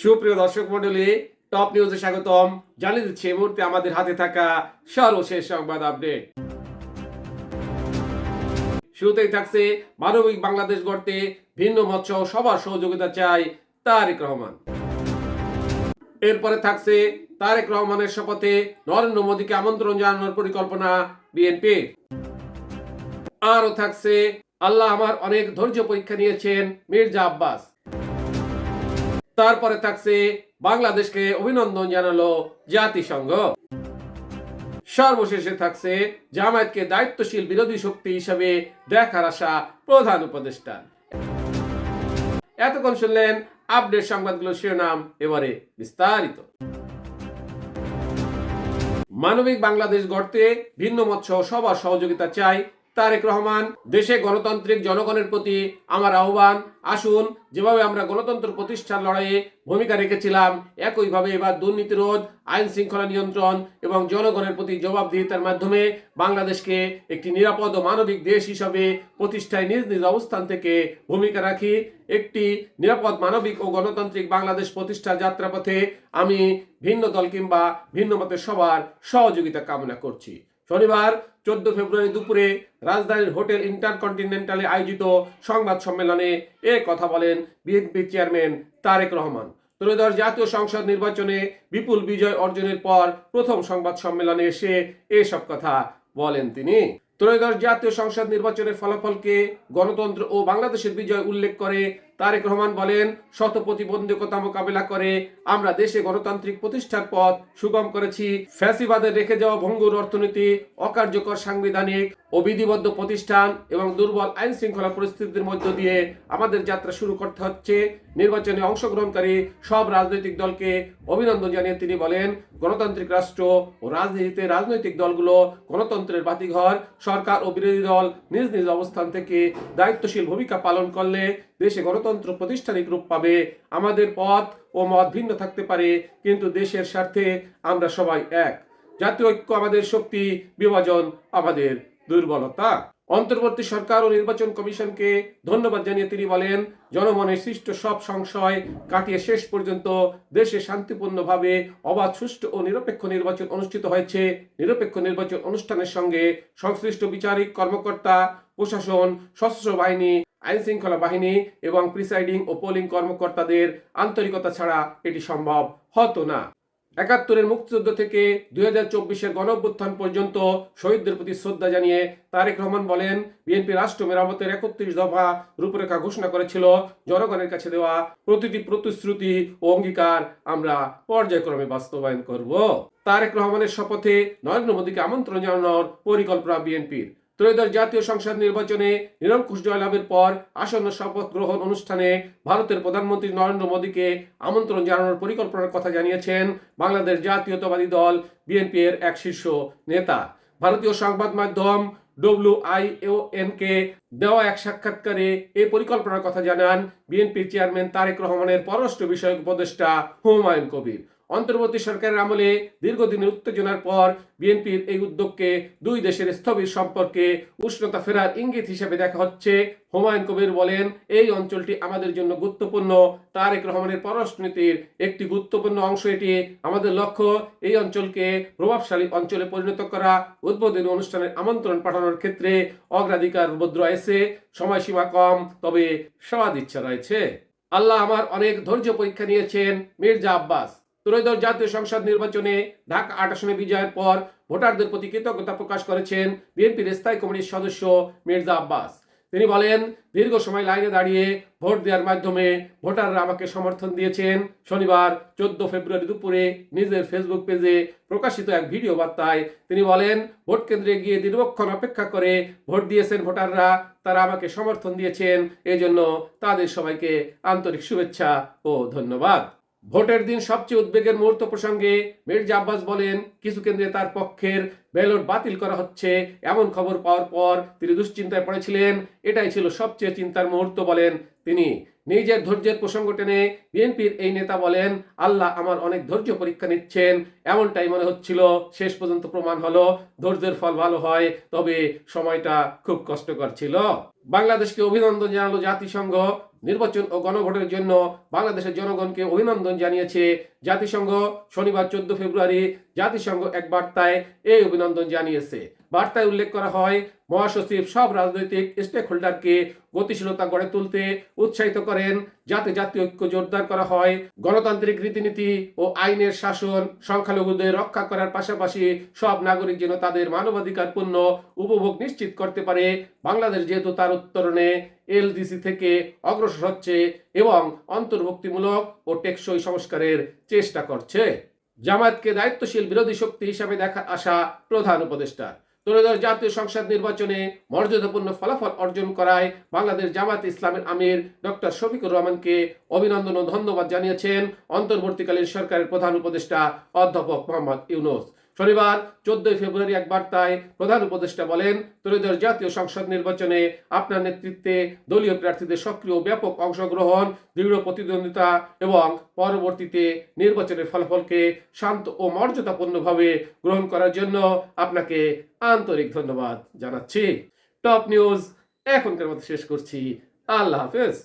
সুপ্রিয় দর্শক মন্ডলী টপ নিউজে স্বাগতম। জানিয়ে দিচ্ছি এই মুহূর্তে আমাদের হাতে থাকা সর্বশেষ সংবাদ আপডেট শুরুতেই থাকছে মানবিক বাংলাদেশ গড়তে ভিন্ন মত সহ সবার সহযোগিতা চাই তারেক রহমান। এরপরে থাকছে তারেক রহমানের শপথে নরেন্দ্র মোদীকে আমন্ত্রণ জানানোর পরিকল্পনা বিএনপি আরও থাকছে, আল্লাহ আমার অনেক ধৈর্য পরীক্ষা নিয়েছেন মির্জা আব্বাস। তারপরে থাকছে বাংলাদেশকে অভিনন্দন জানালো জাতিসংঘ। সর্বশেষে থাকছে জামায়াতকে দায়িত্বশীল বিরোধী শক্তি হিসাবে দেখার আশা প্রধান উপদেষ্টা এতক্ষণ শুনলেন আপডেট সংবাদগুলো শিরোনাম, এবারে বিস্তারিত। মানবিক বাংলাদেশ গড়তে ভিন্ন মত সহ সবার সহযোগিতা চাই তারেক রহমান, দেশে গণতান্ত্রিক জনগণের প্রতি আমার আহ্বান। আসুন, যেভাবে আমরা গণতন্ত্র প্রতিষ্ঠার লড়াইয়ে ভূমিকা রেখেছিলাম, একইভাবে এবার দুর্নীতি রোধ, আইন শৃঙ্খলা নিয়ন্ত্রণ এবং জনগণের প্রতি জবাবদিহিতার মাধ্যমে বাংলাদেশকে একটি নিরাপদ ও মানবিক দেশ হিসাবে প্রতিষ্ঠায় নিজ নিজ অবস্থান থেকে ভূমিকা রাখি। একটি নিরাপদ, মানবিক ও গণতান্ত্রিক বাংলাদেশ প্রতিষ্ঠার যাত্রাপথে আমি ভিন্ন দল কিংবা ভিন্ন মতের সবার সহযোগিতা কামনা করছি। শনিবার, চোদ্দ ফেব্রুয়ারি দুপুরে রাজধানীর হোটেল ইন্টারকন্টিনেন্টালে আয়োজিত সংবাদ সম্মেলনে এ কথা বলেন বিএনপি চেয়ারম্যান তারেক রহমান। ত্রয়োদশ জাতীয় সংসদ নির্বাচনে বিপুল বিজয় অর্জনের পর প্রথম সংবাদ সম্মেলনে এসে এসব কথা বলেন তিনি। ত্রয়োদশ জাতীয় সংসদ নির্বাচনের ফলাফলকে গণতন্ত্র ও বাংলাদেশের বিজয় উল্লেখ করে তারেক রহমান বলেন, শত প্রতিবন্ধকতা মোকাবেলা করে আমরা দেশে গণতান্ত্রিক প্রতিষ্ঠার পথ সুগম করেছি। ফ্যাসিবাদের রেখে যাওয়া ভঙ্গুর অর্থনীতি, অকার্যকর সাংবিধানিক ও বিধিবদ্ধ প্রতিষ্ঠান এবং দুর্বল আইন শৃঙ্খলা পরিস্থিতির মধ্য দিয়ে আমাদের যাত্রা শুরু করতে হচ্ছে। নির্বাচনে অংশগ্রহণকারী সব রাজনৈতিক দলকে অভিনন্দন জানিয়ে তিনি বলেন, গণতান্ত্রিক রাষ্ট্র ও রাজনীতিতে রাজনৈতিক দলগুলো গণতন্ত্রের বাতিঘর। সরকার ও বিরোধী দল নিজ নিজ অবস্থান থেকে দায়িত্বশীল ভূমিকা পালন করলে দেশে গণতন্ত্র প্রতিষ্ঠানিক রূপ পাবে। আমাদের পথ ও মত ভিন্ন থাকতে পারে, কিন্তু দেশের স্বার্থে আমরা সবাই এক। জাতীয় ঐক্য আমাদের শক্তি, বিভাজন আমাদের দুর্বলতা। অন্তর্বর্তী সরকার ও নির্বাচন কমিশনকে ধন্যবাদ জানিয়ে তিনি বলেন জনমনের সৃষ্ট সব সংশয় কাটিয়ে শেষ পর্যন্ত দেশে শান্তিপূর্ণভাবে অবাধ, সুষ্ঠু ও নিরপেক্ষ নির্বাচন অনুষ্ঠিত হয়েছে। নিরপেক্ষ নির্বাচন অনুষ্ঠানের সঙ্গে সংশ্লিষ্ট বিচারিক কর্মকর্তা, প্রশাসন, সশস্ত্র বাহিনী আইন শৃঙ্খলা বাহিনী এবং প্রিসাইডিং ও পোলিং কর্মকর্তাদের আন্তরিকতা ছাড়া এটি সম্ভব হতো না। একাত্তরের মুক্তিযুদ্ধ থেকে দুই হাজার চব্বিশের গণঅভ্যুত্থান পর্যন্ত শহীদদের প্রতি শ্রদ্ধা জানিয়ে তারেক রহমান বলেন, বিএনপি রাষ্ট্র মেরামতের একত্রিশ দফা রূপরেখা ঘোষণা করেছিল। জনগণের কাছে দেওয়া প্রতিটি প্রতিশ্রুতি ও অঙ্গীকার আমরা পর্যায়ক্রমে বাস্তবায়ন করব। তারেক রহমানের শপথে নরেন্দ্র মোদীকে আমন্ত্রণ জানানোর পরিকল্পনা বিএনপির। ত্রয়োদশ জাতীয় সংসদ নির্বাচনে নিরঙ্কুশ জয়লাভের পর আসন্ন শপথ গ্রহণ অনুষ্ঠানে ভারতের প্রধানমন্ত্রী নরেন্দ্র মোদীকে আমন্ত্রণ জানানোর পরিকল্পনার কথা জানিয়েছেন বাংলাদেশ জাতীয়তাবাদী দল বিএনপি এর এক শীর্ষ নেতা। ভারতীয় সংবাদ মাধ্যম ডব্লিউ আই কে দেওয়া এক সাক্ষাৎকারে এই পরিকল্পনার কথা জানান বিএনপি চেয়ারম্যান তারেক রহমানের পররাষ্ট্র বিষয়ক উপদেষ্টা হুমায়ুন কবির। অন্তর্বর্তী সরকারের আমলে দীর্ঘদিনের উত্তেজনার পর বিএনপির এই উদ্যোগকে দুই দেশের স্থবির সম্পর্কে উষ্ণতা ফেরার ইঙ্গিত হিসেবে দেখা হচ্ছে। হুমায়ুন কবির বলেন, এই অঞ্চলটি আমাদের জন্য গুরুত্বপূর্ণ। তারেক রহমানের পররাষ্ট্রনীতির একটি গুরুত্বপূর্ণ অংশ এটি। আমাদের লক্ষ্য, এই অঞ্চলকে প্রভাবশালী অঞ্চলে পরিণত করা। উদ্বোধনী অনুষ্ঠানের আমন্ত্রণ পাঠানোর ক্ষেত্রে অগ্রাধিকার বোধ রয়েছে সময়সীমা কম, তবে সবাদ ইচ্ছা রয়েছে। আল্লাহ আমার অনেক ধৈর্য পরীক্ষা নিয়েছেন, মির্জা আব্বাস। ত্রয়োদশ জাতীয় সংসদ নির্বাচনে ঢাকা আট আসনে বিজয়ের পর ভোটারদের প্রতি কৃতজ্ঞতা প্রকাশ করেছেন বিএনপির স্থায়ী কমিটির সদস্য মির্জা আব্বাস। তিনি বলেন, দীর্ঘ সময় লাইনে দাঁড়িয়ে ভোট দেওয়ার মাধ্যমে ভোটাররা আমাকে সমর্থন দিয়েছেন। শনিবার চোদ্দ ফেব্রুয়ারি দুপুরে নিজের ফেসবুক পেজে প্রকাশিত এক ভিডিও বার্তায় তিনি বলেন, ভোট কেন্দ্রে গিয়ে দীর্ঘক্ষণ অপেক্ষা করে ভোট দিয়েছেন ভোটাররা, তারা আমাকে সমর্থন দিয়েছেন। এজন্য তাদের সবাইকে আন্তরিক শুভেচ্ছা ও ধন্যবাদ। ভোটের দিন সবচেয়ে উদ্বেগের মুহূর্ত প্রসঙ্গে মির্জা আব্বাস বলেন কিছু কেন্দ্রে তার পক্ষের ব্যালট বাতিল করা হচ্ছে। এমন খবর পাওয়ার পর তিনি দুশ্চিন্তায় পড়েছিলেন। এটাই ছিল সবচেয়ে চিন্তার মুহূর্ত বলেন তিনি। নিজের ধৈর্যের প্রসঙ্গ টেনে বিএনপির এই নেতা বলেন, আল্লাহ আমার অনেক ধৈর্য পরীক্ষা নিচ্ছেন। এমনটাই মনে হচ্ছিল। শেষ পর্যন্ত প্রমাণ হলো, ধৈর্যের ফল ভালো হয়। তবে সময়টা খুব কষ্টকর ছিল। বাংলাদেশকে অভিনন্দন জানালো জাতিসংঘ। নির্বাচন ও গণভোটের জন্য বাংলাদেশের জনগণকে অভিনন্দন জানিয়েছে জাতিসংঘ। শনিবার চোদ্দ ফেব্রুয়ারি জাতিসংঘ এক বার্তায় এই জানিয়েছে। বার্তায় উল্লেখ করা হয়, মহাসচিব সব রাজনৈতিক স্টেক হোল্ডারকে গতিশীলতা গড়ে তুলতে উৎসাহিত করেন। যাতে জাতীয় ঐক্য জোরদার করা হয়, গণতান্ত্রিক রীতিনীতি ও আইনের শাসন সংখ্যালঘুদের রক্ষা করার পাশাপাশি সব নাগরিক যেন তাদের মানবাধিকার পূর্ণ উপভোগ নিশ্চিত করতে পারে। বাংলাদেশ যেহেতু তার উত্তরণে এলডিসি থেকে অগ্রসর হচ্ছে এবং অন্তর্ভুক্তিমূলক ও টেকসই সংস্কারের চেষ্টা করছে। জামায়াতকে দায়িত্বশীল বিরোধী শক্তি হিসাবে দেখা আসা প্রধান উপদেষ্টা। ত্রয়োদশ জাতীয় সংসদ নির্বাচনে মর্যাদাপূর্ণ ফলাফল অর্জন করায় বাংলাদেশ জামাত ইসলামের আমির ডক্টর শফিকুর রহমানকে অভিনন্দন ও ধন্যবাদ জানিয়েছেন অন্তর্বর্তীকালীন সরকারের প্রধান উপদেষ্টা অধ্যাপক মোহাম্মদ ইউনুস। শনিবার, চোদ্দই ফেব্রুয়ারি এক বার্তায় প্রধান উপদেষ্টা বলেন, ত্রয়োদশ জাতীয় সংসদ নির্বাচনে আপনার নেতৃত্বে দলীয় প্রার্থীদের সক্রিয় ব্যাপক অংশগ্রহণ, দৃঢ় প্রতিদ্বন্দ্বিতা এবং পরবর্তীতে নির্বাচনের ফলাফলকে শান্ত ও মর্যাদাপূর্ণভাবে গ্রহণ করার জন্য আপনাকে আন্তরিক ধন্যবাদ জানাচ্ছি। টপ নিউজ, এখনকার মতো শেষ করছি। আল্লাহ হাফেজ।